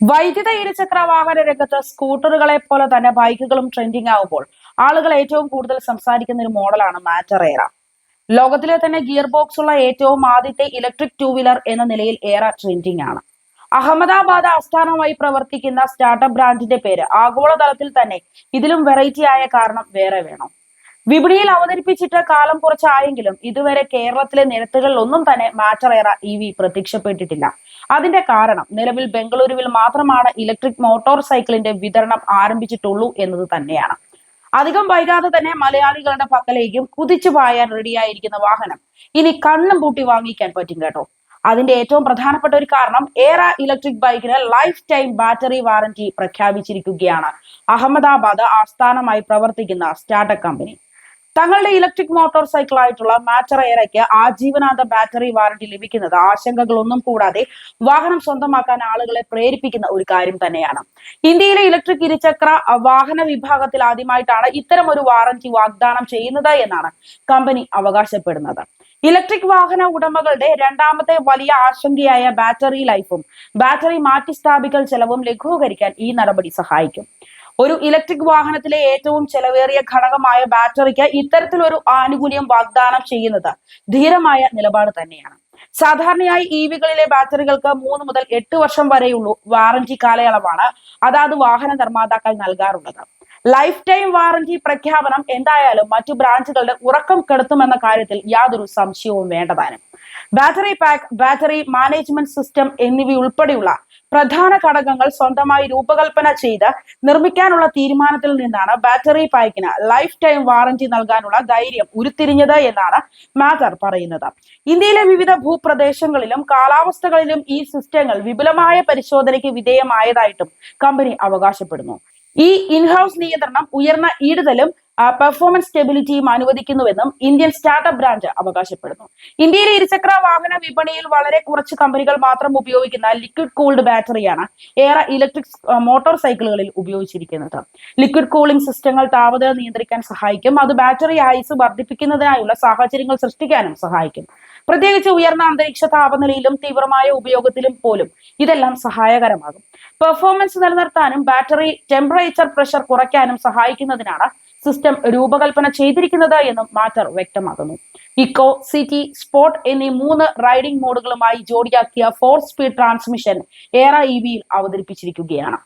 വൈദ്യുത ഇരുചക്ര വാഹന രംഗത്ത് സ്കൂട്ടറുകളെ പോലെ തന്നെ ബൈക്കുകളും ട്രെൻഡിങ് ആകുമ്പോൾ ആളുകൾ ഏറ്റവും കൂടുതൽ സംസാരിക്കുന്ന ഒരു മോഡലാണ് മാറ്ററേറ. ലോകത്തിലെ തന്നെ ഗിയർ ബോക്സ് ഉള്ള ഏറ്റവും ആദ്യത്തെ ഇലക്ട്രിക് ടൂ വീലർ എന്ന നിലയിൽ ഏറെ ട്രെൻഡിങ് ആണ്. അഹമ്മദാബാദ് ആസ്ഥാനമായി പ്രവർത്തിക്കുന്ന സ്റ്റാർട്ടപ്പ് ബ്രാൻഡിന്റെ പേര് ആഗോളതലത്തിൽ തന്നെ ഇതിലും വെറൈറ്റി ആയ കാരണം വേറെ വേണം. വിപണിയിൽ അവതരിപ്പിച്ചിട്ട് കാലം കുറച്ചായെങ്കിലും ഇതുവരെ കേരളത്തിലെ നിരത്തുകളിൽ ഒന്നും തന്നെ മാറ്ററേറ ഇ വി പ്രത്യക്ഷപ്പെട്ടിട്ടില്ല. അതിന്റെ കാരണം നിലവിൽ ബംഗളൂരുവിൽ മാത്രമാണ് ഇലക്ട്രിക് മോട്ടോർ സൈക്കിളിന്റെ വിതരണം ആരംഭിച്ചിട്ടുള്ളൂ എന്നത് തന്നെയാണ്. അധികം വൈകാതെ തന്നെ മലയാളികളുടെ പക്കലേക്കും കുതിച്ചു പായാൻ റെഡിയായിരിക്കുന്ന വാഹനം ഇനി കണ്ണും പൂട്ടി വാങ്ങിക്കാൻ പറ്റും കേട്ടോ. അതിന്റെ ഏറ്റവും പ്രധാനപ്പെട്ട ഒരു കാരണം ഏറ ഇലക്ട്രിക് ബൈക്കിന് ലൈഫ് ടൈം ബാറ്ററി വാറന്റി പ്രഖ്യാപിച്ചിരിക്കുകയാണ്. അഹമ്മദാബാദ് ആസ്ഥാനമായി പ്രവർത്തിക്കുന്ന സ്റ്റാർട്ടപ്പ് കമ്പനി. തങ്ങളുടെ ഇലക്ട്രിക് മോട്ടോർ സൈക്കിൾ ആയിട്ടുള്ള മാറ്റർ എയറയ്ക്ക് ആജീവനാന്ത ബാറ്ററി വാറണ്ടി ലഭിക്കുന്നത് ആശങ്കകളൊന്നും കൂടാതെ വാഹനം സ്വന്തമാക്കാൻ ആളുകളെ പ്രേരിപ്പിക്കുന്ന ഒരു കാര്യം തന്നെയാണ്. ഇന്ത്യയിലെ ഇലക്ട്രിക് ഇരുചക്ര വാഹന വിഭാഗത്തിൽ ആദ്യമായിട്ടാണ് ഇത്തരം ഒരു വാറണ്ടി വാഗ്ദാനം ചെയ്യുന്നത് എന്നാണ് കമ്പനി അവകാശപ്പെടുന്നത്. ഇലക്ട്രിക് വാഹന ഉടമകളുടെ രണ്ടാമത്തെ വലിയ ആശങ്കയായ ബാറ്ററി ലൈഫും ബാറ്ററി മാറ്റിസ്ഥാപിക്കൽ ചെലവും ലഘൂകരിക്കാൻ ഈ നടപടി സഹായിക്കും. ഒരു ഇലക്ട്രിക് വാഹനത്തിലെ ഏറ്റവും ചെലവേറിയ ഘടകമായ ബാറ്ററിക്ക് ഇത്തരത്തിലൊരു ആനുകൂല്യം വാഗ്ദാനം ചെയ്യുന്നത് ധീരമായ നിലപാട് തന്നെയാണ്. സാധാരണയായി ഇ വികളിലെ ബാറ്ററികൾക്ക് മൂന്ന് മുതൽ എട്ട് വർഷം വരെയുള്ളൂ വാറന്റി കാലയളവാണ്. അതാത് വാഹന നിർമ്മാതാക്കൾ നൽകാറുള്ളത്. ലൈഫ് ടൈം വാറന്റി പ്രഖ്യാപനം എന്തായാലും മറ്റു ബ്രാഞ്ചുകളുടെ ഉറക്കം കെടുത്തുമെന്ന കാര്യത്തിൽ യാതൊരു സംശയവും വേണ്ടതാണ്. Battery pack battery management system എന്നിവയുൾപ്പെടെയുള്ള പ്രധാന ഘടകങ്ങൾ സ്വന്തമായി രൂപകൽപ്പന ചെയ്ത് നിർമ്മിക്കാനുള്ള തീരുമാനത്തിൽ നിന്നാണ് ബാറ്ററി പാക്കിന് ലൈഫ് ടൈം വാറന്റി നൽകാനുള്ള ധൈര്യം ഉരുത്തിരിഞ്ഞത് എന്നാണ് മാതർ പറയുന്നത്. ഇന്ത്യയിലെ വിവിധ ഭൂപ്രദേശങ്ങളിലും കാലാവസ്ഥകളിലും ഈ സിസ്റ്റങ്ങൾ വിപുലമായ പരിശോധനയ്ക്ക് വിധേയമായതായിട്ടും കമ്പനി അവകാശപ്പെടുന്നു. ഈ ഇൻഹൌസ് നിയന്ത്രണം ഉയർന്ന ഈടുതലും പെർഫോമൻസ് സ്റ്റെബിലിറ്റിയും അനുവദിക്കുന്നുവെന്നും ഇന്ത്യൻ സ്റ്റാർട്ടപ്പ് ബ്രാഞ്ച് അവകാശപ്പെടുന്നു. ഇന്ത്യയിലെ ഇരുചക്ര വാഹന വിപണിയിൽ വളരെ കുറച്ച് കമ്പനികൾ മാത്രം ഉപയോഗിക്കുന്ന ലിക്വിഡ് കൂൾഡ് ബാറ്ററിയാണ് ഏറെ ഇലക്ട്രിക് മോട്ടോർ സൈക്കിളുകളിൽ ഉപയോഗിച്ചിരിക്കുന്നത്. ലിക്വിഡ് കൂളിംഗ് സിസ്റ്റങ്ങൾ താപനില നിയന്ത്രിക്കാൻ സഹായിക്കും. അത് ബാറ്ററി ആയുസ് വർദ്ധിപ്പിക്കുന്നതിനായുള്ള സാഹചര്യങ്ങൾ സൃഷ്ടിക്കാനും സഹായിക്കും. പ്രത്യേകിച്ച് ഉയർന്ന അന്തരീക്ഷ താപനിലയിലും തീവ്രമായ ഉപയോഗത്തിലും പോലും ഇതെല്ലാം സഹായകരമാകും. പെർഫോമൻസ് നിലനിർത്താനും ബാറ്ററി ടെമ്പറേച്ചർ പ്രഷർ കുറയ്ക്കാനും സഹായിക്കുന്നതിനാണ് സിസ്റ്റം രൂപകൽപ്പന ചെയ്തിരിക്കുന്നത് എന്നും മാറ്റർ വ്യക്തമാക്കുന്നു. ഇക്കോ സിറ്റി സ്പോട്ട് എന്നീ മൂന്ന് റൈഡിംഗ് മോഡുകളുമായി ജോഡിയാക്കിയ four speed transmission Aera E വിയിൽ അവതരിപ്പിച്ചിരിക്കുകയാണ്.